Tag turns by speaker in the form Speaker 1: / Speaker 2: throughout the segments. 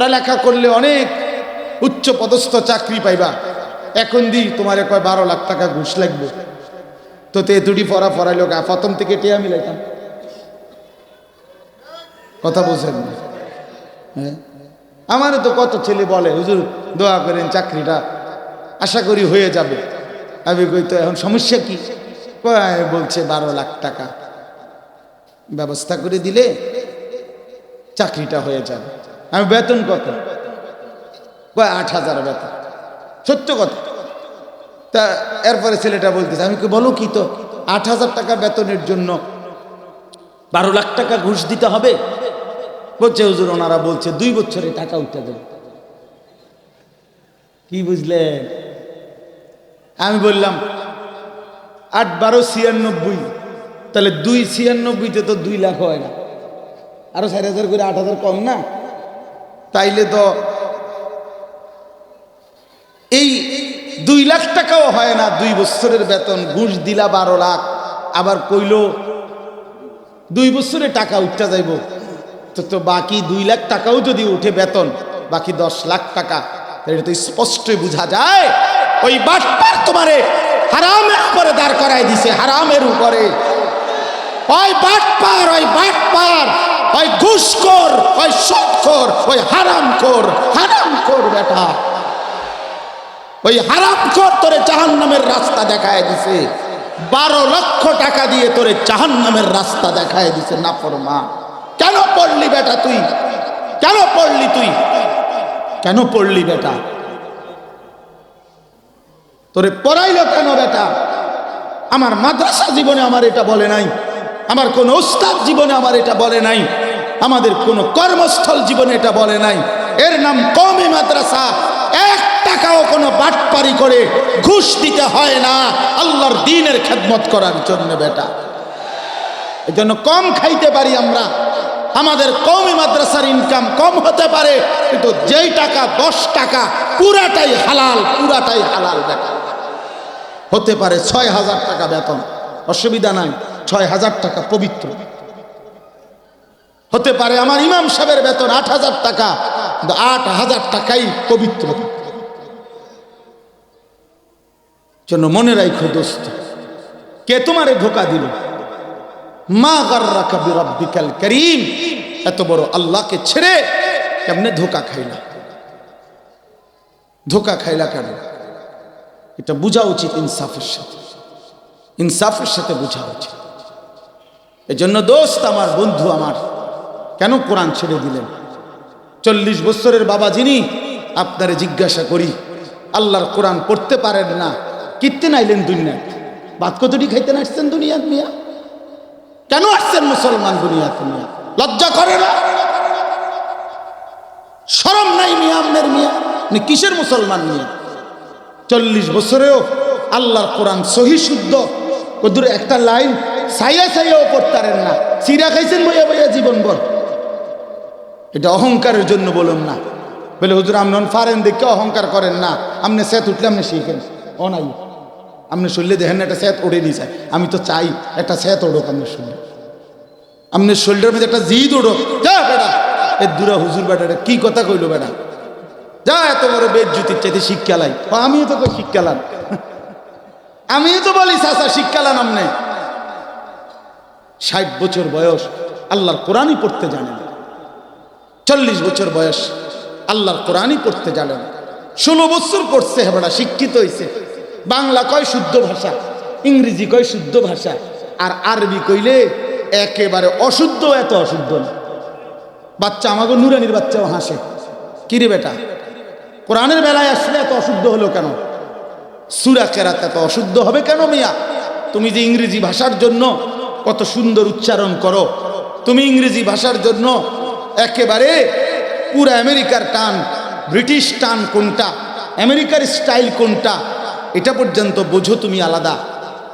Speaker 1: পড়ালেখা করলে অনেক উচ্চ পদস্থ চাকরি পাইবা। এখন দি তোমার কয় বারো লাখ টাকা ঘুষ লাগবে। তো তে দুটি পড়া পড়াইলো প্রথম থেকে টিয়া মিলাইতাম। কথা বলছেন হ্যাঁ? আমারও তো কত ছেলে বলে, হুজুর, দোয়া করেন চাকরিটা, আশা করি হয়ে যাবে। আমি কই, তো এখন সমস্যা কি? বলছে বারো লাখ টাকা। ব্যবস্থা করে দিলে চাকরিটা হয়ে যাবে। আমি বেতন কত? কয়, আট হাজার বেতন। সত্য কথা। তা এরপরে ছেলেটা বলতেছে, আমি কি বলো কি তো? আট হাজার টাকা বেতনের জন্য বারো লাখ টাকা ঘুষ দিতে হবে? বলছে, হুজুর, ওনারা বলছে, দুই বছরে টাকা উঠে দেবে কি বুঝলেন আমি বললাম, আট বারো ছিয়ানব্বই, তাহলে দুই ছিয়ানব্বইতে তো দুই লাখ হয় না। আরও চার হাজার করে আট হাজার কম না? তাইলে তো এই দুই লাখ টাকাও হয় না, দুই বছরের বেতন, ঘুষ দিলা বারো লাখ। আবার কইল, দুই বছরে টাকা উঠতে যাইব। তো তো বাকি দুই লাখ টাকাও যদি উঠে বেতন, বাকি দশ লাখ টাকা এটা তো স্পষ্ট বোঝা যায়। ওই বাটপার তোমারে হারামের উপরে দাঁড় করাই দিছে, হারামের উপরে। ওই বাটপার ওই বাটপার। ওই ঘুষখোর ওই সুদখোর ওই হারামখোর। হারামখোর বেটা। ওই হারামখোর তোরে জাহান্নামের রাস্তা দেখায় দিছে। বারো লক্ষ টাকা দিয়ে তোরে জাহান্নামের রাস্তা দেখায় দিছে নাফরমা কেন পড়লি বেটা তুই? কেন পড়লি তুই? কেন পড়লি বেটা? তোরে পড়াইলো কেন বেটা? আমার মাদ্রাসা জীবনে আমার এটা বলে নাই। আমার কোনো ওস্তাদ জীবনে আমার এটা বলে নাই। আমাদের কোনো কর্মস্থল জীবনে এটা বলে নাই। এর নাম কমে মাদ্রাসা। এক টাকাও কোনো বাটপারি করে ঘুষ দিতে হয় না। আল্লাহর দিনের খেদমত করার জন্য বেটা। এই জন্য কম খাইতে পারি আমরা। আমাদের কমই মাদ্রাসার ইনকাম কম হতে পারে, কিন্তু যেই টাকা, দশ টাকা, পুরাটাই হালাল পুরাটাই হালাল বেটা। হতে পারে ছয় হাজার টাকা বেতন। অসুবিধা নাই। ছয় হাজার টাকা পবিত্র। হতে পারে আমার ইমাম সাহেবের বেতন আট হাজার টাকা, কিন্তু আট হাজার টাকাই পবিত্র। জন্য মনে রাখো দোস্ত, কে তোমারে ধোকা দিল? মা গার্রা কবি রব্বিকাল করিম, এত বড় আল্লাহকে ছেড়ে কেমনে ধোকা খাইলা? ধোকা খাইলা কেন? এটা বোঝা উচিত ইনসাফের সাথে। ইনসাফের সাথে বোঝা উচিত। এজন্য দোস্ত আমার বন্ধু আমার, কেন কোরআন ছেড়ে দিলেন? চল্লিশ বছরের বাবা যিনি, আপনারে জিজ্ঞাসা করি, আল্লাহর কোরআন পড়তে পারেন না কীর্তেন আইলেন দুনিয়ায়? বাদ কতটি খাইতে আসছেন দুনিয়াত মিয়া? কেন আসছেন মুসলমান দুনিয়াতে মিয়া? লজ্জা করে না? সরম নাই মিয়া আমনের মিয়া? কিসের মুসলমান মিয়া? চল্লিশ বছরেও আল্লাহর কোরআন সহি শুদ্ধ কদুর একটা লাইন সাইয়া সাইয়াও পড়তারেন না। চিরা খাইছেন বইয়া বইয়া জীবনভর। এটা অহংকারের জন্য বলুন না। বলে, হুজুর আমন ফারেন দেখে অহংকার করেন না। আপনি সেত উঠলে আপনি শিখেন। ও নাই। আপনি শুনলে দেখেন একটা সেত ওড়ে নিয়ে যায় আমি তো চাই একটা সেত ওড়োক আপনি শুনলে। আপনি শরীরের মধ্যে একটা জিদ ওড়োক যা বেটা। এ দূরা হুজুর বেটা কি কথা কইলো বেটা? যা এত বড় বেজ্জুতির চাইতে শিক্ষালাই আমিও তো শিক্ষা লান। আমিও তো বলি শিক্ষা লান আমনে ষাট বছর বয়স আল্লাহর কোরআনই পড়তে জানেন। চল্লিশ বছর বয়স আল্লাহর কোরআনই পড়তে জানেন। ষোলো বছর পড়ছে হেবড়া, শিক্ষিত হয়েছে বাংলা কয় শুদ্ধ ভাষা, ইংরেজি কয় শুদ্ধ ভাষা, আর আরবি কইলে একেবারে অশুদ্ধ, এত অশুদ্ধ না। বাচ্চা আমাকে নুরানির বাচ্চাও হাসে। কিরে বেটা? কোরআনের বেলায় আসলে এত অশুদ্ধ হলো কেন? সুরা কেরাত এত অশুদ্ধ হবে কেন মিয়া? তুমি যে ইংরেজি ভাষার জন্য কত সুন্দর উচ্চারণ করো। তুমি ইংরেজি ভাষার জন্য একেবারে পুরো আমেরিকার টান, ব্রিটিশ টান কোনটা, আমেরিকার স্টাইল কোনটা, এটা পর্যন্ত বোঝো তুমি আলাদা।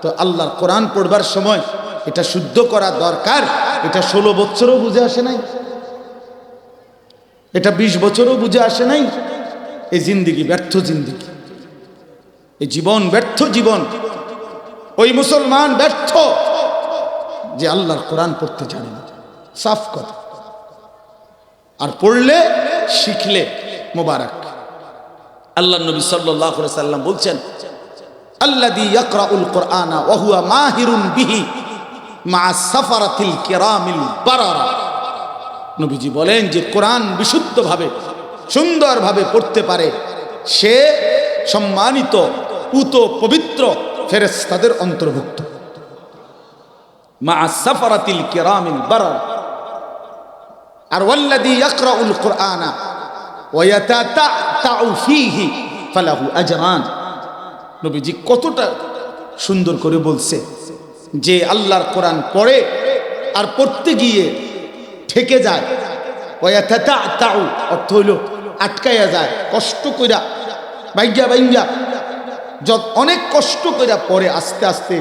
Speaker 1: তো আল্লাহর কোরআন পড়বার সময় এটা শুদ্ধ করা দরকার, এটা ষোলো বছরও বুঝে আসে নাই। এটা বিশ বছরও বুঝে আসে নাই। এই জিন্দিগি ব্যর্থ জিন্দিগি। এই জীবন ব্যর্থ জীবন। ওই মুসলমান ব্যর্থ। যে আল্লাহর কোরআন পড়তে জানে না। সাফ কথা। আর পড়লে শিখলে মোবারক। আল্লাহ নবী সাল্লাহ সাল্লাম বলছেন আল্লাদি ইয়াকরাউল কোরআনা ওহুয়া মাহিরুন বিহি মা সাফারাতিল কেরামিল বারারা। নবীজি বলেন যে কোরআন বিশুদ্ধভাবে, সুন্দরভাবে পড়তে পারে সে সম্মানিত, উত পবিত্র ফেরেস্তাদের অন্তর্ভুক্ত। মা সাফারাতিল কেরামিল বারারা। আর ওয়াল্লাদি ইয়াকরাউল কোরআনা ওয়াতাতাউ ফালাহু কতটা সুন্দর করে বলছে যে আল্লাহর কোরআন পড়ে আর পড়তে গিয়ে ঠেকে যায়। অর্থ হইল আটকাইয়া যায়, কষ্ট কইরা, বাইগা বাইঙ্গা যত অনেক কষ্ট কইরা পড়ে আস্তে আস্তে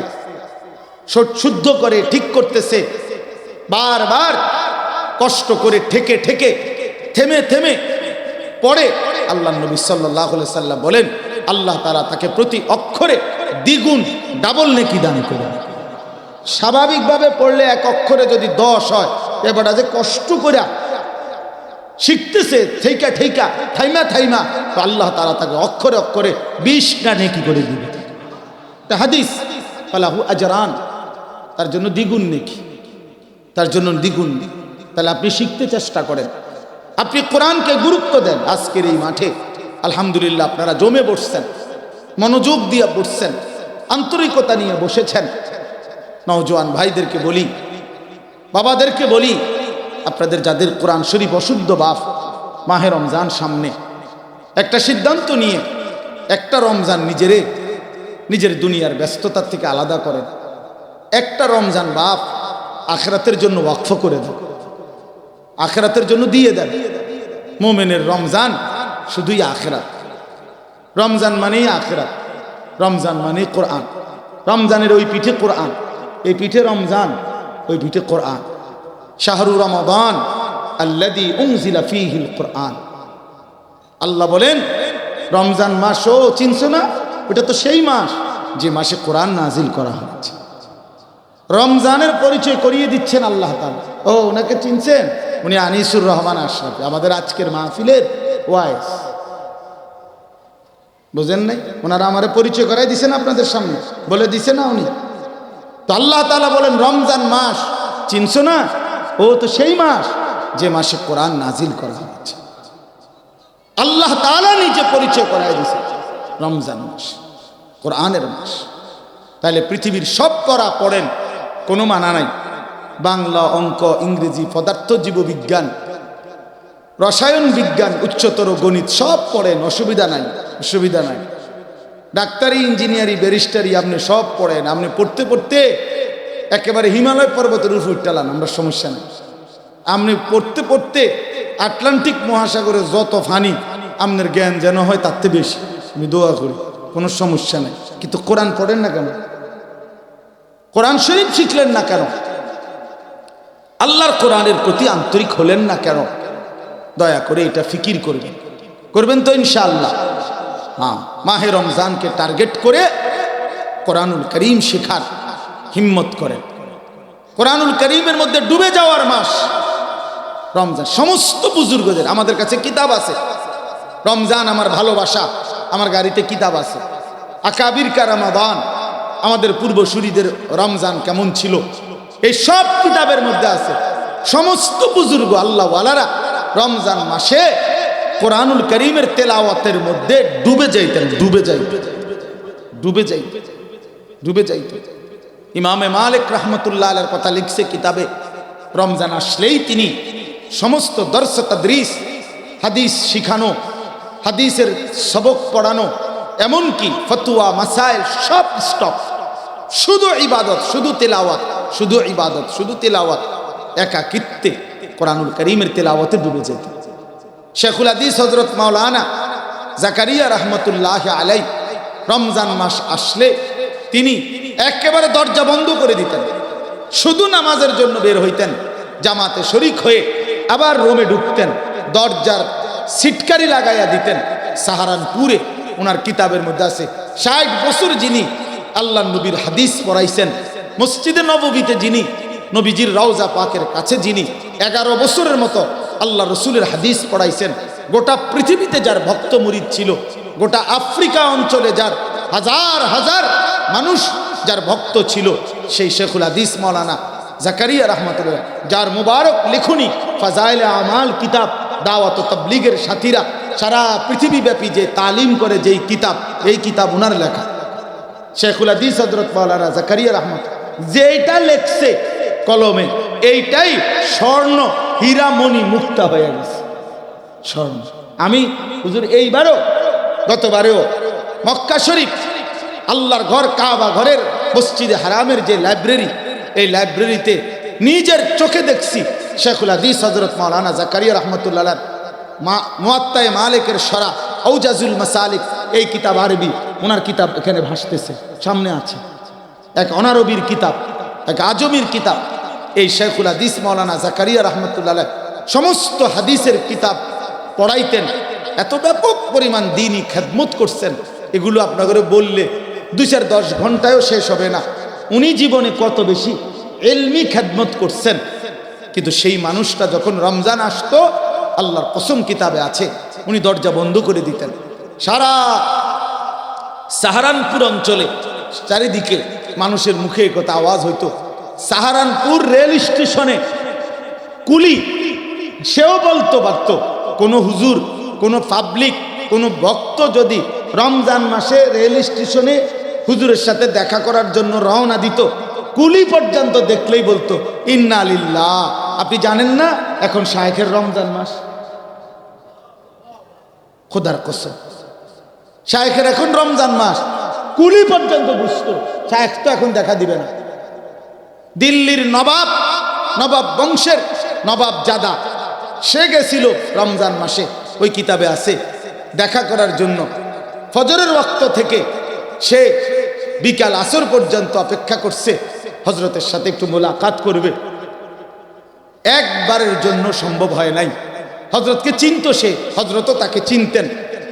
Speaker 1: শুদ্ধ করে ঠিক করতেছে। বারবার কষ্ট করে ঠেকে ঠেকে, থেমে থেমে পড়ে আল্লাহ নবী সাল্লাহ সাল্লাম বলেন, আল্লাহ তারা তাকে প্রতি অক্ষরে দ্বিগুণ ডাবল নেকি দান করে স্বাভাবিকভাবে পড়লে এক অক্ষরে যদি দশ হয় এবারটা যে কষ্ট করে শিখতেছে থেইকা ঠেইকা, থাইমা থাইমা, তো আল্লাহ তারা তাকে অক্ষরে অক্ষরে বিশটা নেকি করে দিবে। হাদিস, ফালাহু আজরান। তার জন্য দ্বিগুণ নেকি। তার জন্য দ্বিগুণ। তাহলে আপনি শিখতে চেষ্টা করেন। আপনি কোরআনকে গুরুত্ব দেন আজকের এই মাঠে। আলহামদুলিল্লাহ আপনারা জমে বসছেন। মনোযোগ দিয়ে বসছেন। আন্তরিকতা নিয়ে বসেছেন। নওজোয়ান ভাইদেরকে বলি, বাবাদেরকে বলি, আপনাদের যাদের কোরআন শরীফ অশুদ্ধ বাপ মাহে রমজান সামনে। একটা সিদ্ধান্ত নিয়ে একটা রমজান নিজেরে, নিজের দুনিয়ার ব্যস্ততার থেকে আলাদা করেন। একটা রমজান বাপ আখরাতের জন্য ওয়াকফ করে দেন আখরাতের জন্য দিয়ে দেন মোমেনের রমজান শুধুই আখরাত। রমজান মানেই আখরাত। রমজান মানে কোরআন। রমজানের ওই পিঠে কোরআন। এই পিঠে রমজান, ওই পিঠে কোরআন। শাহরু রমাদান আল্লাদি উংজিলা ফিহিল কোরআন। আল্লাহ বলেন, রমজান মাস ও চিনছো না? ওটা তো সেই মাস যে মাসে কোরআন নাজিল করা হচ্ছে রমজানের পরিচয় করিয়ে দিচ্ছেন আল্লাহ তাআলা। ও, ওনাকে চিনছেন? উনি আনিসুর রহমান আশরাফ, আমাদের আজকের মাহফিলের ওয়াইস। বুঝেন নাই? ওনারা আমার পরিচয় করাই দিছেন আপনাদের সামনে। বলে দিছে না উনি। তো আল্লাহ তাআলা বলেন, রমজান মাস, চিনছো না? ও, তো সেই মাস যে মাসে কোরআন নাজিল করা হচ্ছে আল্লাহ তাআলা নিজে পরিচয় করাই দিছে, রমজান মাস, কোরআনের মাস। তাহলে পৃথিবীর সব পড়া পড়েন কোনো মানা নাই। বাংলা অঙ্ক, ইংরেজি, পদার্থ, জীববিজ্ঞান, রসায়ন বিজ্ঞান, উচ্চতর গণিত, সব পড়েন, অসুবিধা নাই অসুবিধা নাই। ডাক্তারি, ইঞ্জিনিয়ারি, ব্যারিস্টারি, আপনি সব পড়েন, আপনি পড়তে পড়তে একেবারে হিমালয় পর্বতের উপর টালান আমরা সমস্যা নেই। আপনি পড়তে পড়তে আটলান্টিক মহাসাগরে যত ফানি আপনার জ্ঞান যেন হয় তার থেকে বেশি। আমি দোয়া করি, কোনো সমস্যা নেই। কিন্তু কোরআন পড়েন না কেন? কোরআন শরীফ শিখলেন না কেন? আল্লাহর কোরআনের প্রতি আন্তরিক হলেন না কেন? দয়া করে এটা ফিকির করবেন। করবেন তো ইনশাআল্লাহ। হ্যাঁ মাহে রমজানকে টার্গেট করে কোরআনুল করিম শেখার হিম্মত করেন। কোরআনুল করিমের মধ্যে ডুবে যাওয়ার মাস। রমজান, সমস্ত বুজুর্গদের, আমাদের কাছে কিতাব আছে। রমজান আমার ভালোবাসা, আমার গাড়িতে কিতাব আছে। আকাবির কারামাদান আমাদের পূর্বসূরিদের রমজান কেমন ছিল? এই সব কিতাবের মধ্যে আছে। সমস্ত বুজুর্গ আল্লাহওয়ালারা রমজান মাসে কোরআনুল করিমের তেলাওয়াতের মধ্যে ডুবে যাইতেন ডুবে যাইতেন ডুবে যাইতেন ডুবে যাইতেন। ইমামে মালিক রহমতুল্লাহ আলের কথা লিখছে কিতাবে, রমজান আসলেই তিনি সমস্ত দর্শ তদ্রিস, হাদিস শিখানো, হাদিসের সবক পড়ানো, এমনকি ফতুয়া, মাসাইল সব স্টপ শুধু ইবাদত, শুধু তেলাওয়াত, শুধু ইবাদত, শুধু তেলাওয়াত। একাকিত্বে কোরআনুল করিমের তেলাওয়াতে ডুবে যেত। শেখুল হাদিস হজরত মাওলানা জাকারিয়া রহমতুল্লাহ আলাই রমজান মাস আসলে তিনি একেবারে দরজা বন্ধ করে দিতেন। শুধু নামাজের জন্য বের হইতেন, জামাতে শরিক হয়ে আবার রোমে ঢুকতেন, দরজার সিটকারি লাগাইয়া দিতেন। সাহারানপুরে ওনার কিতাবের মধ্যে আছে, ষাট বছর যিনি আল্লাহ নবীর হাদিস পড়াইছেন। মসজিদে নববীতে যিনি, নবীজির রওজা পাকের কাছে যিনি, এগারো বছরের মতো আল্লাহ রসুলের হাদিস পড়াইছেন। গোটা পৃথিবীতে যার ভক্ত মুরিদ ছিল, গোটা আফ্রিকা অঞ্চলে যার হাজার হাজার মানুষ যার ভক্ত ছিল, সেই শেখুল হাদিস মৌলানা জাকারিয়া রহমতুল্লাহ, যার মুবারক লেখনী, ফাজাইলে আমাল কিতাব, দাওয়াত তবলিগের সাথীরা সারা পৃথিবীব্যাপী যে তালিম করে যেই কিতাব, এই কিতাব ওনার লেখা। শেখুল হাদিস হজরত মৌলানা জাকারিয়া রহমত। যেটা লেখছে কলমে, এইটাই স্বর্ণ হীরামণি মুক্তা হয়ে গেছে। স্বর্ণ। আমি হুজুর, এইবারও, গতবারেও মক্কা শরীফ, আল্লাহর ঘর কাবা ঘরের মসজিদে হারামের যে লাইব্রেরি, এই লাইব্রেরিতে নিজের চোখে দেখছি শেখুল হাদিস হজরত মৌলানা জাকারিয়া রহমতুল্লাহ মা মোয়াত্তায় মালিকের সরা ঔজাজুল মাসালিক। এই কিতাব আরবি ওনার কিতাব এখানে ভাসতেছে, সামনে আছে। এক অনারবির কিতাব, এক আজমির কিতাব। এই শেখুল হাদিস মৌলানা জাকারিয়া রহমতুল্লাহ সমস্ত হাদিসের কিতাব পড়াইতেন। এত ব্যাপক পরিমাণ দিনই খেদমত করছেন। এগুলো আপনাদের বললে দুই চার দশ ঘন্টায়ও শেষ হবে না। উনি জীবনে কত বেশি এলমি খেদমত করছেন। কিন্তু সেই মানুষটা যখন রমজান আসতো, আল্লাহর কসম কিতাবে আছে, উনি দরজা বন্ধ করে দিতেন। সারা সাহারানপুর অঞ্চলে চারিদিকে মানুষের মুখে কথা আওয়াজ হইতো। সাহারানপুর রেল স্টেশনে কুলি, সেও বলতো পারত, কোনো হুজুর, কোনো পাবলিক, কোনো ভক্ত যদি রমজান মাসে রেল স্টেশনে হুজুরের সাথে দেখা করার জন্য রওনা দিত, কুলি পর্যন্ত দেখলেই বলতো, ইন্না আলিল্লাহ আপনি জানেন না, এখন শাহেখের রমজান মাস? খোদার কসম। শাহেখের এখন রমজান মাস। কুলি পর্যন্ত বুঝতো। শাহেখ তো এখন দেখা দিবে না। দিল্লির নবাব নবাব বংশের নবাব জাদা, সে গেছিল রমজান মাসে, ওই কিতাবে আছে। দেখা করার জন্য ফজরের ওয়াক্ত থেকে সে বিকাল আসর পর্যন্ত অপেক্ষা করছে। হজরতের সাথে একটু মোলাকাত করবে। একবারের জন্য সম্ভব হয় নাই। হজরতকে চিনত সে হজরতও তাকে চিনতেন।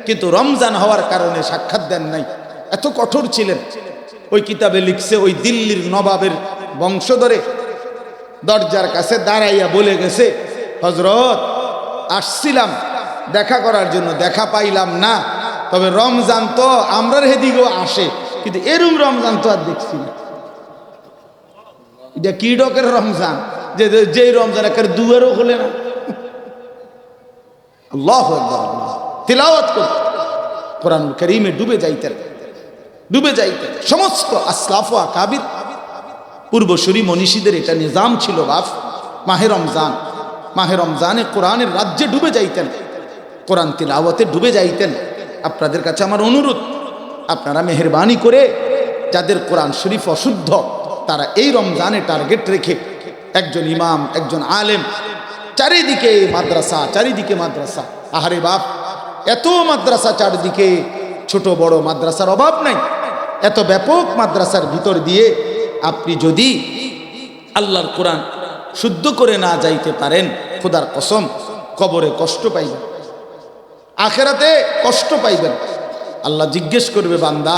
Speaker 1: কিন্তু রমজান হওয়ার কারণে সাক্ষাৎ দেন নাই। এত কঠোর ছিলেন। ওই কিতাবে লিখছে, ওই দিল্লির নবাবের বংশধরে দরজার কাছে দাঁড়াইয়া বলে গেছে হজরত আসছিলাম, দেখা করার জন্য, দেখা পাইলাম না। তবে রমজান তো আমরার হেদিকেও আসে, কিন্তু এরম রমজান তো আর দেখছি না। এটা কি ডকের রমজান? যে যেই রমজান একের দুয়ারও হলে না। আল্লাহ তিলাওয়াত করত। কোরআন করিমে ডুবে যাইতেন ডুবে যাইতেন সমস্ত আসলাফ ও আকাবির। পূর্বসূরি মনীষীদের এটা নিজাম ছিল বাপ মাহে রমজান। মাহে রমজানে কোরআনের রাজ্যে ডুবে যাইতেন। কোরআন তিলাওয়াতে ডুবে যাইতেন। আপনাদের কাছে আমার অনুরোধ, আপনারা মেহরবানি করে যাদের কোরআন শরীফ অশুদ্ধ, তারা এই রমজানে টার্গেট রেখে একজন ইমাম, একজন আলেম, চারিদিকে মাদ্রাসা চারিদিকে মাদ্রাসা। আহারে বাপ এত মাদ্রাসা চারিদিকে ছোট বড় মাদ্রাসার অভাব নাই। এত ব্যাপক মাদ্রাসার ভিতর দিয়ে আপনি যদি আল্লাহর কোরআন শুদ্ধ করে না যাইতে পারেন, খোদার কসম, কবরে কষ্ট পাইবেন, আখেরাতে কষ্ট পাইবেন। আল্লাহ জিজ্ঞেস করবে, বান্দা,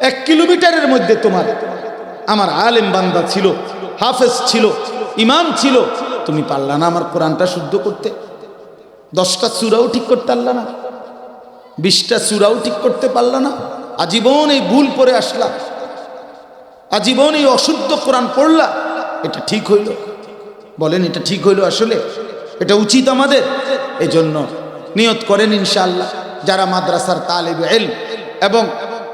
Speaker 1: এক কিলোমিটারের মধ্যে তোমার, আমার আলেম বান্দা ছিল, হাফেজ ছিল, ইমাম ছিল, তুমি পারলা না আমার কোরআনটা শুদ্ধ করতে? দশটা চূড়াও ঠিক করতে পারলা না, বিশটা চূড়াও ঠিক করতে পারলা না, আজীবন এই ভুল পরে আসলা, আজীবন এই অশুদ্ধ কোরআন পড়লা, এটা ঠিক হইল। বলেন, এটা ঠিক হইল আসলে? এটা উচিত আমাদের? এজন্য নিয়ত করেন ইনশাআল্লাহ, যারা মাদ্রাসার তালেব এল এবং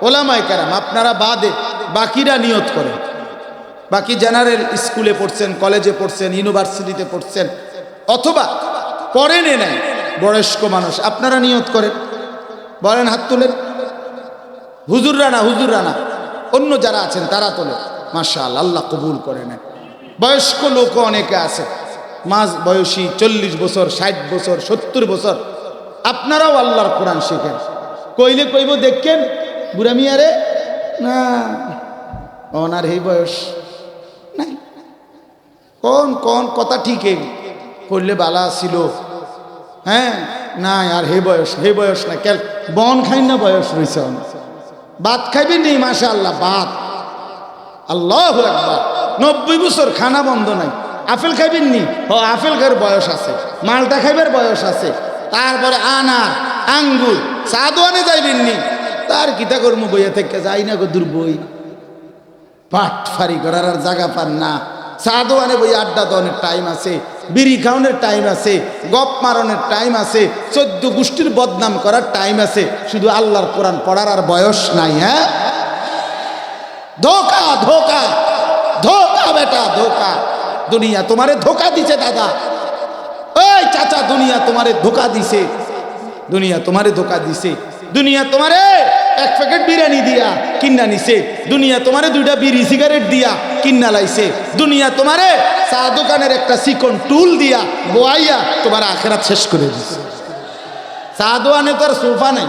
Speaker 1: ওলামায় কেরাম, আপনারা বাদে বাকিরা নিয়ত করেন। বাকি জেনারেল স্কুলে পড়ছেন, কলেজে পড়ছেন, ইউনিভার্সিটিতে পড়ছেন, অথবা পড়েন নেয় বয়স্ক মানুষ, আপনারা নিয়ত করেন। বলেন হাত তুলেন। হুজুর রানা হুজুর রানা অন্য যারা আছেন, তারা তোলে। মাশাল আল্লাহ কবুল করে নেন। বয়স্ক লোকও অনেকে আছে। মাঝ বয়সী, চল্লিশ বছর, ষাট বছর, সত্তর বছর। আপনারাও আল্লাহর কোরআন শেখেন। কইলে কইব, দেখেন, বুড়া মিয়ারে না ওনার এই বয়স নাই। কোন কোন কথা ঠিক করলে বালা ছিল। হ্যাঁ? না আর হে বয়স হে বয়স না কেল বন খাই না বয়স রয়েছে ভাত খাইবি নি মাসে আল্লাহ ভাত। আল্লাহ নব্বই বছর খানা বন্ধ নাই। আপেল খাইবেন নি? ও, আপেল খাইবার বয়স আছে। মালটা খাইবার বয়স আছে। তারপরে আনার, আঙ্গুর সাদোয়ানে যাইবেননি তার কিতা কর্ম বইয়া থেকে? যাই না গো দূর বই। পাট ফারি করার আর জায়গা পান না। সাদোয়ানে বই আড্ডা দনের টাইম আছে। বিড়ি খাওয়ানোর টাইম আছে, গপ মারনের টাইম আছে, চোদ্দ গোষ্ঠীর বদনাম করার টাইম আছে। শুধু আল্লাহর কোরআন পড়ার আর বয়স নাই হ্যাঁ? ধোকা ধোকা ধোকা বেটা, ধোকা। দুনিয়া তোমারে ধোকা দিছে, দাদা। ওই চাচা, দুনিয়া তোমারে ধোকা দিছে। দুনিয়া তোমারে ধোকা দিছে। দুনিয়া তোমারে এক প্যাকেট বিরিয়ানি দিয়া কিন্না নিছে। দুনিয়া তোমারে দুইটা বিড়ি সিগারেট দিয়া কিন্না লাইছে। দুনিয়া তোমারে চা দোকানের একটা চিকন টুল দিয়া বোয়াইয়া তোমার আখেরাত শেষ করে দিছে। চা দোয়ানে তো আর সোফা নেই।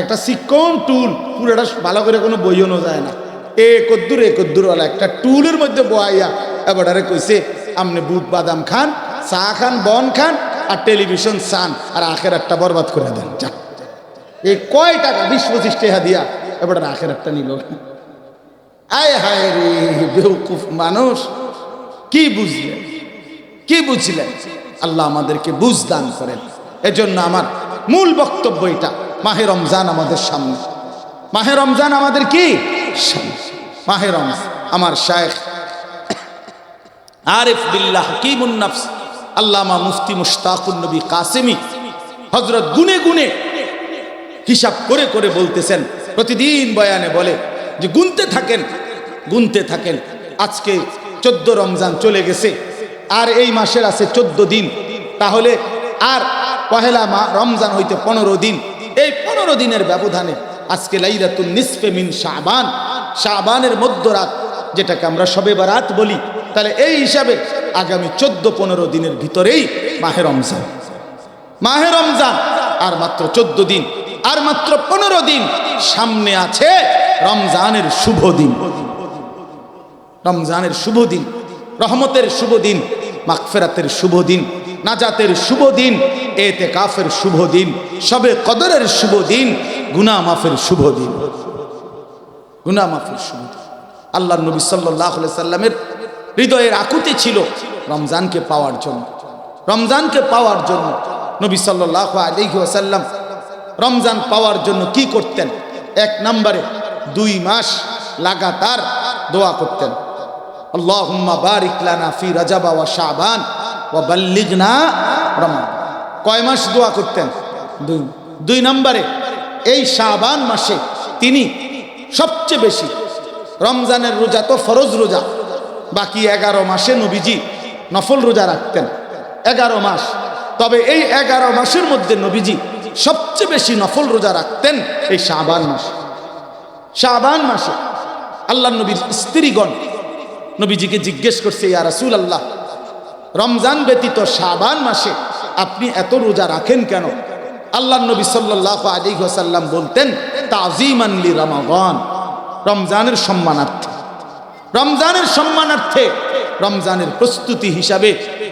Speaker 1: একটা চিকন টুল, পুরোটা ভালো করে কোনো বইও যায় না। এ কদ্দুর, এ কদ্দুরওয়ালা একটা টুলের মধ্যে বয়াইয়া এবারে কইছে আপনি বুট, বাদাম খান, চা খান, বন খান, আর টেলিভিশন চান, আর আখের একটা বরবাদ করে দেন। যা এই কয় টাকা? বিশ পঁচিশ টাকা দিয়া। এবার আখের একটা নিল। আয় হায় রে, বেউকুফ মানুষ। কি বুঝলেন কি বুঝলেন আল্লাহ আমাদেরকে বুঝ দান করেন। এজন্য আমার মূল বক্তব্য এটা। মাহে রমজান আমাদের সামনে। মাহে রমজান আমাদের কি। মাহে রমজান আমার শায়েখ আরিফ বিল্লাহ হাকিমুন নফস, আল্লামা মুফতি মুশতাকুন নবী কাসেমি হজরত গুনে গুনে হিসাব করে করে বলতেছেন। প্রতিদিন বয়ানে বলে যে, গুনতে থাকেন গুনতে থাকেন। আজকে চোদ্দ রমজান চলে গেছে, আর এই মাসের আছে চোদ্দ দিন। তাহলে আর পহেলা মা, রমজান হইতে পনেরো দিন। এই পনেরো দিনের ব্যবধানে আজকে লাইলাতুল নিসফে মিন শাবান। শাবানের মধ্যরাত, যেটাকে আমরা সবে বারাত বলি, তাহলে এই হিসাবে আগামী চোদ্দ পনেরো দিনের ভিতরেই মাহে রমজান। মাহে রমজান, আর মাত্র চোদ্দ দিন। আর মাত্র পনেরো দিন সামনে আছে রমজানের শুভ দিন। রমজানের শুভ দিন, রহমতের শুভ দিন মাকফেরাতের শুভ দিন, নাজাতের শুভ দিন এতে কাফের শুভ দিন, সবে কদরের শুভ দিন গুনা মাফের শুভ দিন। গুনা মাফের শুভ দিন। আল্লাহ নবী সাল্লাহ সাল্লামের হৃদয়ের আকুতি ছিল রমজানকে পাওয়ার জন্য। রমজানকে পাওয়ার জন্য নবী সাল্লাহ আলিহি ওয়াসাল্লাম রমজান পাওয়ার জন্য কি করতেন? এক নম্বরে দুই মাস লাগাতার দোয়া করতেন। কয় মাস দোয়া করতেন? দুই। দুই নম্বরে এই মাসে তিনি সবচেয়ে বেশি রমজানের রোজা তো ফরজ রোজা, বাকি এগারো মাসে নবীজি নফল রোজা রাখতেন। এগারো মাস। তবে এই এগারো মাসের মধ্যে নবীজি সবচেয়ে বেশি নফল রোজা রাখতেন এই শাবান মাসে। শাবান মাসে আল্লাহ নবীর স্ত্রীগণ নবীজিকে জিজ্ঞেস করছে, ইয়া রাসূল আল্লাহ রমজান ব্যতীত শাবান মাসে আপনি এত রোজা রাখেন কেন? আল্লাহ নবী সাল্লাল্লাহু আলাইহি ওয়াসাল্লাম বলতেন, তাজিমান লি রমাদান, রমজানের সম্মানার্থে। রমজানের সম্মানার্থে রমজানের প্রস্তুতি হিসাবে,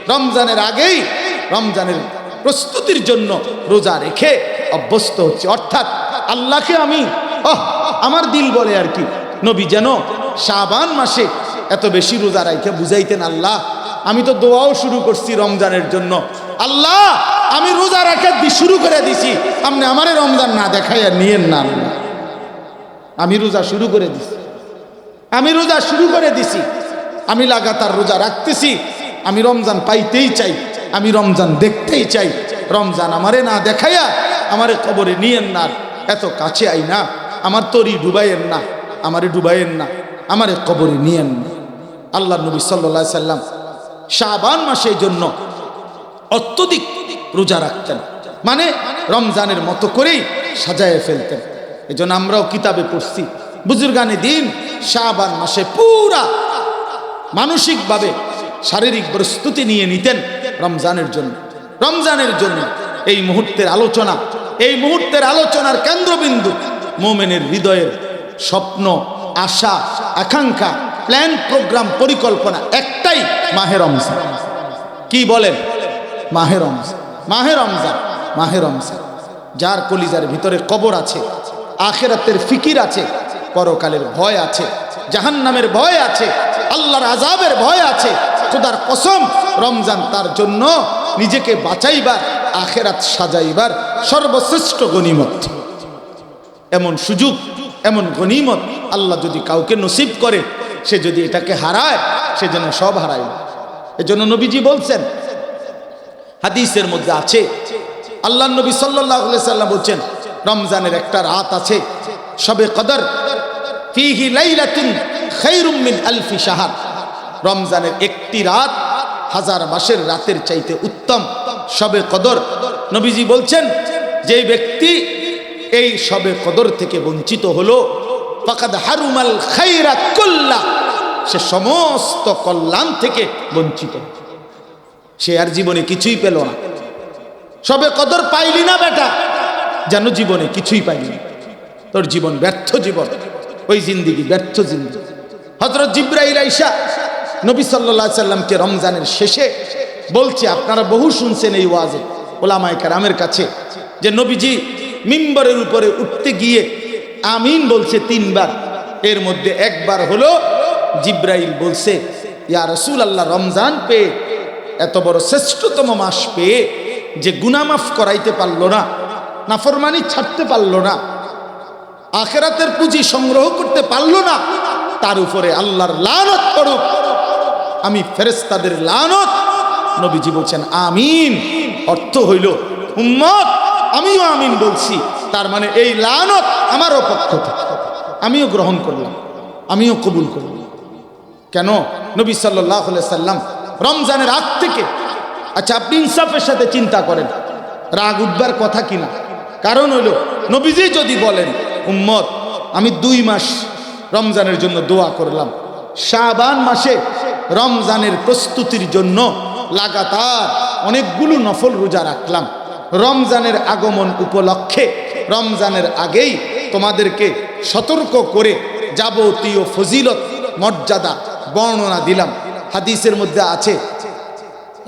Speaker 1: রমজানের আগেই রমজানের প্রস্তুতির জন্য রোজা রেখে অভ্যস্ত হচ্ছে। অর্থাৎ আল্লাহকে আমি, ওহ, আমার দিল বলে আর কি। নবী যেন শাবান মাসে এত বেশি রোজা রাখে বুঝাইতেন আল্লাহ, আমি তো দোয়াও শুরু করছি রমজানের জন্য। আল্লাহ, আমি রোজা রাখা শুরু করে দিছি, আপনি আমারে রমজান না দেখাইয়া নিয়েন না আমি রোজা শুরু করে দিছি। আমি রোজা শুরু করে দিছি। আমি লাগাতার রোজা রাখতেছি। আমি রমজান পাইতেই চাই। আমি রমজান দেখতেই চাই। রমজান আমারে না দেখাইয়া আমারে কবরে নিয়েন না। এত কাছে আই না, আমার তরি ডুবাইয়েন না, আমারে ডুবাইয়েন না, আমারে কবরে নিয়েন না। আল্লাহ নবী সাল্লা সাল্লাম শাবান মাসের জন্য অত্যধিক রোজা রাখতেন। মানে রমজানের মতো করেই সাজায় ফেলতেন। এই জন্য আমরাও কিতাবে পড়ছি, বুজুর্গানে দিন শাবান মাসে পুরা মানসিকভাবে শারীরিক প্রস্তুতি নিয়ে নিতেন। রমজানের জন্য। রমজানের জন্য এই মুহূর্তের আলোচনা, এই মুহূর্তের আলোচনার কেন্দ্রবিন্দু মোমেনের হৃদয়ের স্বপ্ন, আশা, আকাঙ্ক্ষা, প্ল্যান, প্রোগ্রাম, পরিকল্পনা একটাই মাহে রমজান। কি বলেন? মাহে রমজান। মাহে রমজান মাহে রমজান। যার কলিজার ভিতরে কবর আছে, আখেরাতের ফিকির আছে, পরকালের ভয় আছে, জাহান্নামের ভয় আছে, আল্লাহর আজাবের ভয় আছে খোদার কসম, রমজান তার জন্য নিজেকে বাঁচাইবার, আখেরাত সাজাইবার সর্বশ্রেষ্ঠ গনিমত এমন সুযোগ, এমন গনিমত আল্লাহ যদি কাউকে নসিব করে, সে যদি এটাকে হারায়, সে যেন সব হারায়। এজন্য নবীজি বলছেন, হাদিসের মধ্যে আছে আল্লাহ নবী সাল্লাহ সাল্লাম বলছেন, রমজানের একটা রাত আছে, সবে কদর, ফিহি লাইলাতুন খায়রুম মিন আলফি শাহার। রমজানের একটি রাত হাজার মাসের রাতের চাইতে উত্তম। সবে কদর। নবীজি বলছেন যে ব্যক্তি এই সবে কদর থেকে বঞ্চিত হলো, ফাকাদ হারুমাল খাইরা কুল্লা, সে সমস্ত কল্যাণ থেকে বঞ্চিত। সে আর জীবনে কিছুই পেল না। সবে কদর পাইলি না বেটা, যেন জীবনে কিছুই পাইলি তোর জীবন ব্যর্থ জীবন, ওই জিন্দিগি ব্যর্থ জিন্দিগি। হজরত জিব্রাইল আইসা নবী সাল্লাহ সাল্লামকে রমজানের শেষে বলছে, আপনারা বহু শুনছেন এই ওয়াজে ওলামায় কারামের কাছে যে নবীজি মিম্বরের উপরে উঠতে গিয়ে আমিন বলছে তিনবার। এর মধ্যে একবার হলো জিব্রাইল বলছে, ইয়া রসুল আল্লাহ রমজান পেয়ে, এত বড় শ্রেষ্ঠতম মাস পেয়ে যে গুনামাফ করাইতে পারল না, নাফরমানি ছাড়তে পারল না, আখেরাতের পুঁজি সংগ্রহ করতে পারল না, তার উপরে আল্লাহর লানত করুক আমি ফেরেস্তাদের লানত। নবীজি বলছেন, আমিন। অর্থ হইল, উম্মত। আমিও আমিন বলছি। তার মানে এই লানত আমারও পক্ষ থেকে। আমিও গ্রহণ করলাম, আমিও কবুল করলাম। কেন? নবী সাল্লাহ সাল্লাম রমজানের আগ থেকে আচ্ছা আপনি ইনসাফের সাথে চিন্তা করেন, রাগ উঠবার কথা কিনা কারণ হইল, নবীজি যদি বলেন, উম্মত, আমি দুই মাস রমজানের জন্য দোয়া করলাম, শাবান মাসে রমজানের প্রস্তুতির জন্য লাগাতার অনেকগুলো নফল রোজা রাখলাম। রমজানের আগমন উপলক্ষে, রমজানের আগেই তোমাদেরকে সতর্ক করে যাবতীয় ফজিলত, মর্যাদা বর্ণনা দিলাম। হাদিসের মধ্যে আছে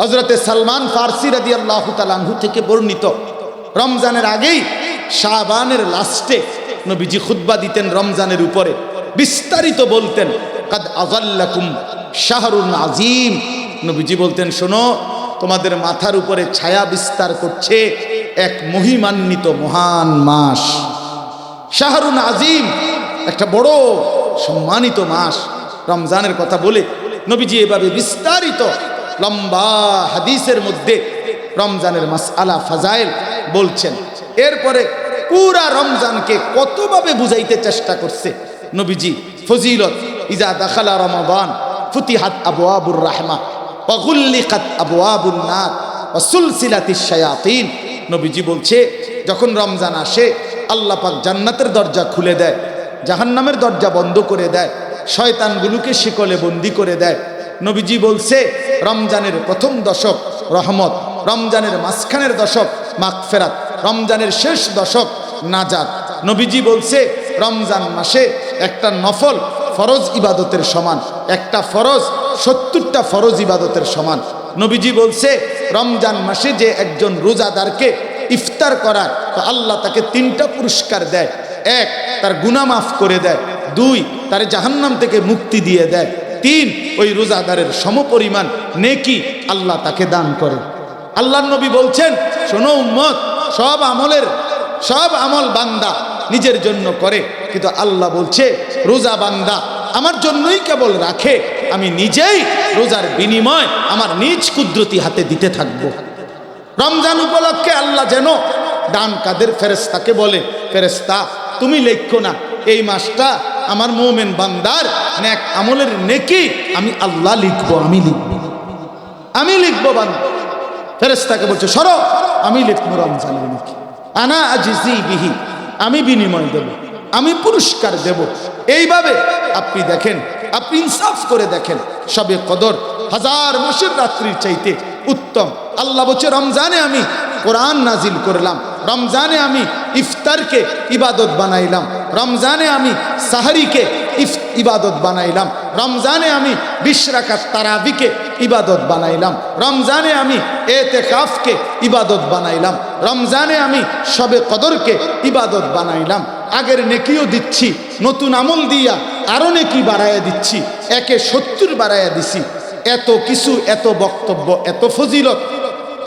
Speaker 1: হজরতে সালমান ফার্সি রাদি আল্লাহ তালাহু থেকে বর্ণিত, রমজানের আগেই শাহবানের লাস্টে নবীজি খুদ্া দিতেন রমজানের উপরে। বিস্তারিত বলতেন, কাদ আজাল্লাকুম শাহরুন আজিম। নবীজি বলতেন, শোনো, তোমাদের মাথার উপরে ছায়া বিস্তার করছে এক মহিমান্বিত মহান মাস। শাহরুন আজিম, একটা বড় সম্মানিত মাস। রমজানের কথা বলে নবীজি এভাবে বিস্তারিত লম্বা হাদিসের মধ্যে রমজানের মাস আলা ফাজাইল বলছেন। এরপরে পুরা রমজানকে কতভাবে বুঝাইতে চেষ্টা করছে নবীজি? ফজিলত, ইজা দাখালা রমাবান ফুতিহাত আবু আবুর রাহমা অগুল্লিকাত আবু আবুল নাথ সুলসিলাতি শায়াতিন। নবীজি বলছে, যখন রমজান আসে, আল্লাহ পাক জান্নাতের দরজা খুলে দেয়, জাহান্নামের দরজা বন্ধ করে দেয়, শয়তানগুলোকে শিকলে বন্দি করে দেয়। নবীজি বলছে, রমজানের প্রথম দশক রহমত, রমজানের মাঝখানের দশক মাগফেরাত, রমজানের শেষ দশক নাজাত। নবীজি বলছে, রমজান মাসে একটা নফল ফরজ ইবাদতের সমান, একটা ফরজ, সত্তরটা ফরজ ইবাদতের সমান। নবীজি বলছে, রমজান মাসে যে একজন রোজাদারকে ইফতার করায় তো আল্লাহ তাকে তিনটা পুরস্কার দেয়। এক, তার গুনাহ মাফ করে দেয়। দুই, তার জাহান্নাম থেকে মুক্তি দিয়ে দেয়। তিন, ওই রোজাদারের সমপরিমাণ নেকি আল্লাহ তাকে দান করে। আল্লাহ নবী বলছেন, শোনো উম্মত, সব আমলের, সব আমল বান্দা নিজের জন্য করে। কিন্তু আল্লাহ বলছে, রোজা বান্দা, আমার জন্যই কেবল রাখে। আমি নিজেই রোজার বিনিময় আমার নিজ কুদরতি হাতে দিতে থাকব। রমজান উপলক্ষে আল্লাহ যেন ডান কাদের ফেরেস্তাকে বলে ফেরেস্তা তুমি লেখো না, এই মাসটা আমার মোমেন বান্দার ন্যাক আমলের নেকি, আমি আল্লাহ লিখব, আমি লিখব। আমি লিখব বান্দা। ফেরেস্তাকে বলছে, সরো, আমি লিখব রমজানের নেকি। আনা আজিজি বিহি আমি বিনিময় দেব, আমি পুরস্কার দেব। এইভাবে আপনি দেখেন, আপনি ইনসাফ করে দেখেন, সবে কদর হাজার মাসের রাত্রির চাইতে উত্তম। আল্লাহ বলছে, রমজানে আমি কোরআন নাজিল করলাম, রমজানে আমি ইফতারকে ইবাদত বানাইলাম, রমজানে আমি সাহারিকে ইফ ইবাদত বানাইলাম, রমজানে আমি বিশ তারাবিকে ইবাদত বানাইলাম। রমজানে আমি এতে কাফকে ইবাদত বানাইলাম। রমজানে আমি সবে কদরকে ইবাদত বানাইলাম। আগের নেকিও দিচ্ছি, নতুন আমল দিয়া আরও নেকি বাড়াইয়া দিচ্ছি, একে সত্তর বাড়াইয়া দিছি। এত কিছু, এত বক্তব্য, এত ফজিলত,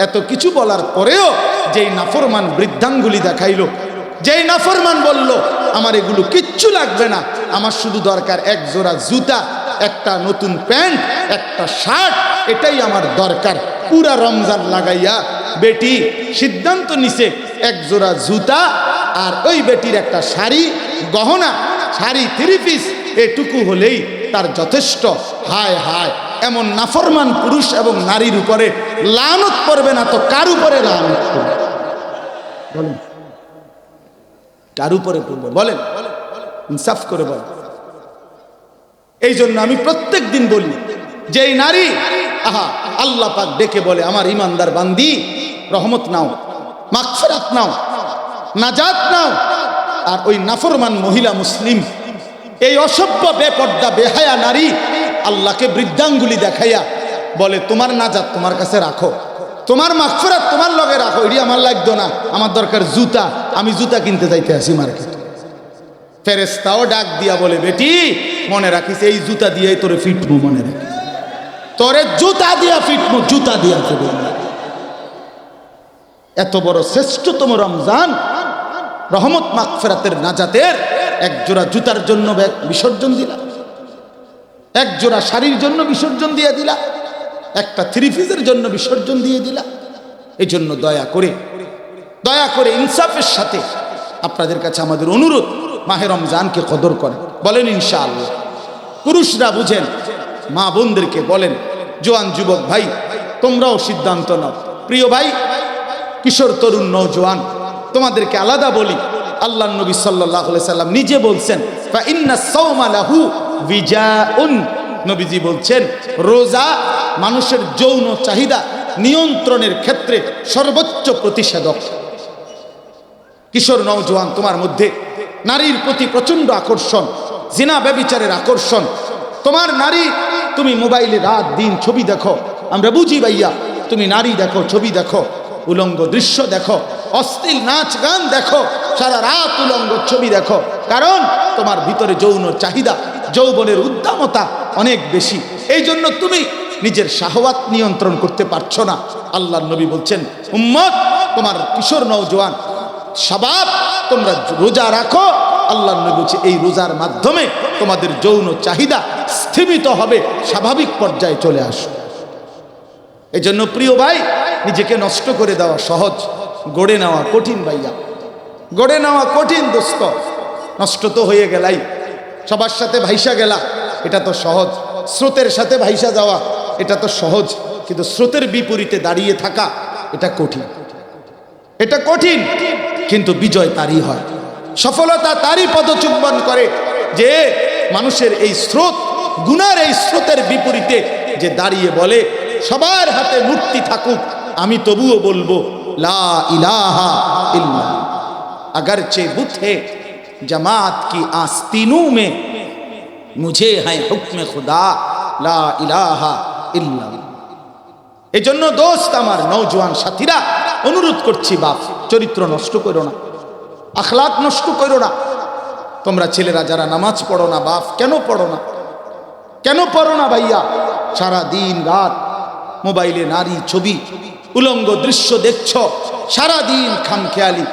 Speaker 1: এত কিছু বলার পরেও যেই নাফরমান বৃদ্ধাঙ্গুলি দেখাইল, যেই নাফরমান বলল আমার এগুলো কিচ্ছু লাগবে না। আমার শুধু দরকার এক জোড়া জুতা, একটা নতুন প্যান্ট, একটা শার্ট, এটাই আমার দরকার। পুরা রমজান লাগাইয়া বেটি সিদ্ধান্ত নিছে, এক জোড়া জুতা আর ওই বেটির একটা শাড়ি, গহনা, শাড়ি থ্রি পিস এটুকু হলেই তার যথেষ্ট। হায় হায়, এমন নাফরমান পুরুষ এবং নারীর উপরে লানত করবে না তো কার উপরে লানত করবে বলেন। কার উপরে করবে বলেন। ইনসাফ করে বলেন। এই জন্য আমি প্রত্যেক দিন বলি যে এই নারী, আহা, আল্লাহ পাক ডেকে বলে, আমার ইমানদার বান্দি, রহমত নাও, মাগফিরাত নাও, নাজাত নাও। আর ওই নাফরমান মহিলা মুসলিম, এই অসভ্য, বেপর্দা, বেহায়া নারী, আল্লাহকে বৃদ্ধাঙ্গুলি দেখাইয়া বলে, তোমার নাজাত তোমার কাছে রাখো। তোমার মাগফিরাত তোমার লগে রাখো, এটি আমার লাগতো না। আমার দরকার জুতা। আমি জুতা কিনতে যাইতে আসি মার্কেটে। ফেরেস্তাও ডাক দিয়া বলে, বেটি, মনে রাখিস, এই জুতা দিয়েই তোরে ফিটমু মনে রাখিস। তোরে জুতা দিয়া ফিটমু জুতা দিয়া ফিটমু এত বড় শ্রেষ্ঠতম রমজান, রহমত মাগফেরাতের নাজাতের এক জোড়া জুতার জন্য বিসর্জন দিলা এক জোড়া শাড়ির জন্য বিসর্জন দিয়ে দিলা একটা থ্রি পিসের জন্য বিসর্জন দিয়ে দিলা। এই জন্য দয়া করে দয়া করে ইনসাফের সাথে আপনাদের কাছে আমাদের অনুরোধ, মাহে রমজানকে কদর করে বলেন ইনশাআল্লাহ। পুরুষরা বুঝেন, মা বোনদেরকে বলেন, জোয়ান যুবক ভাই, তোমরাও সিদ্ধান্ত নাও। প্রিয় ভাই, কিশোর, তরুণ নৌজওয়ান তোমাদেরকে আলাদা বলি, আল্লাহ নবী সাল্লাহ সাল্লাম নিজে বলছেন, "ফা ইন্না সাওমা লাহু বিজাউন। নবীজি বলছেন, রোজা মানুষের যৌন চাহিদা নিয়ন্ত্রণের ক্ষেত্রে সর্বোচ্চ প্রতিষেধক। কিশোর নৌজওয়ান তোমার মধ্যে নারীর প্রতি প্রচণ্ড আকর্ষণ, জিনা ব্যবিচারের আকর্ষণ। তোমার নারী, তুমি মোবাইলে রাত দিন ছবি দেখো। আমরা বুঝি ভাইয়া, তুমি নারী দেখো, ছবি দেখো, উলঙ্গ দৃশ্য দেখো, অশ্লীল নাচ গান দেখো, সারা রাত উলঙ্গ ছবি দেখো। কারণ তোমার ভিতরে যৌন চাহিদা, যৌবনের উদ্দামতা অনেক বেশি। এই জন্য তুমি নিজের শাহওয়াত নিয়ন্ত্রণ করতে পারছ না। আল্লাহ নবী বলছেন, উম্মত, তোমার কিশোর নৌজওয়ান সবাব তোমরা রোজা রাখো। আল্লাহ নবী বলছে, এই রোজার মাধ্যমে তোমাদের যৌন চাহিদা স্থিমিত হবে, স্বাভাবিক পর্যায়ে চলে আসো। এই জন্য প্রিয় ভাই, নিজেকে নষ্ট করে দেওয়া সহজ, গড়ে নেওয়া কঠিন ভাইয়া। গড়ে নেওয়া কঠিন দোস্ত, নষ্ট তো হয়ে গেলাই। সবার সাথে ভাইসা গেলা, এটা তো সহজ। স্রোতের সাথে ভাইসা যাওয়া এটা তো সহজ কিন্তু স্রোতের বিপরীতে দাঁড়িয়ে থাকা এটা কঠিন এটা কঠিন কিন্তু বিজয় তারই হয় সফলতা তারই পদচুম্বন করে যে মানুষের এই স্রোত গুনার এই স্রোতের বিপরীতে যে দাঁড়িয়ে বলে সবার হাতে মূর্তি থাকুক আমি তবুও বলবো লা ইলাহা ইল্লা अगर चे बुत है जमात की आस्तीनों में मुझे है हुक्म खुदा ला इलाहा এজন্য এই জন্য দোস্ত আমার নৌজোয়ান সাথীরা, অনুরোধ করছি বাপ, চরিত্র নষ্ট করো না, আখলাক নষ্ট করো না। তোমরা ছেলেরা যারা নামাজ পড়ো না, বাপ, কেন পড়ো না? কেন পড়ো না ভাইয়া? সারা দিন রাত মোবাইলে নারী ছবি, উলঙ্গ দৃশ্য দেখছ, সারা দিন খামখেয়ালি,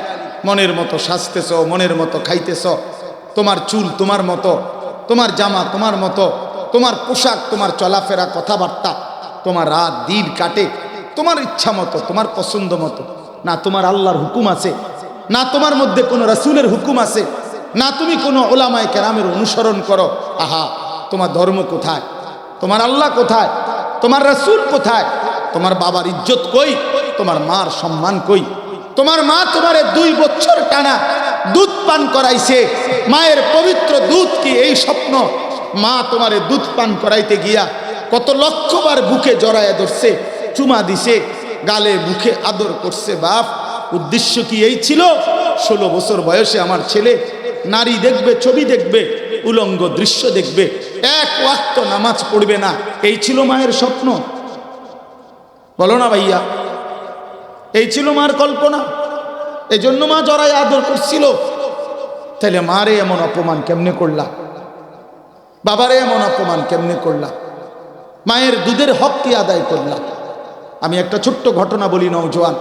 Speaker 1: মনের মতো সাজতেছ, মনের মতো খাইতেছ, তোমার চুল তোমার মতো, তোমার জামা তোমার মতো তোমার পোশাক, তোমার চলাফেরা, কথাবার্তা, তোমার রাত, দিন কাটে, তোমার ইচ্ছা মতো, তোমার পছন্দ মতো, না তোমার আল্লাহর হুকুম আছে, না তোমার মধ্যে কোনো রাসুলের হুকুম আছে, না তুমি কোনো ওলামায় কেরামের অনুসরণ করো, আহা, তোমার ধর্ম কোথায়, তোমার আল্লাহ কোথায়, তোমার রাসুল কোথায়, তোমার বাবার ইজ্জত কই, তোমার মার সম্মান কই, তোমার মা তোমার দুই বছর টানা দুধ পান করাইছে, মায়ের পবিত্র দুধ কি এই স্বপ্ন? মা তোমারে দুধ পান করাইতে গিয়া কত লক্ষবার বুকে জড়ায় ধরছে, চুমা দিছে, গালে মুখে আদর করছে, বাপ। উদ্দেশ্য কি এই ছিল? ষোলো বছর বয়সে আমার ছেলে নারী দেখবে, ছবি দেখবে, উলঙ্গ দৃশ্য দেখবে, এক ওয়াক্ত নামাজ পড়বে না। এই ছিল মায়ের স্বপ্ন। বলো না ভাইয়া, এই ছিল মার কল্পনা। এই জন্য মা জড়াই আদর করছিল। তাহলে মারে এমন অপমান কেমনে করলা? বাবারে এমন অপমান কেমনে করলা মায়ের দুধের হক কি আদায় করলা আমি একটা ছোট্ট ঘটনা বলি নৌজওয়ান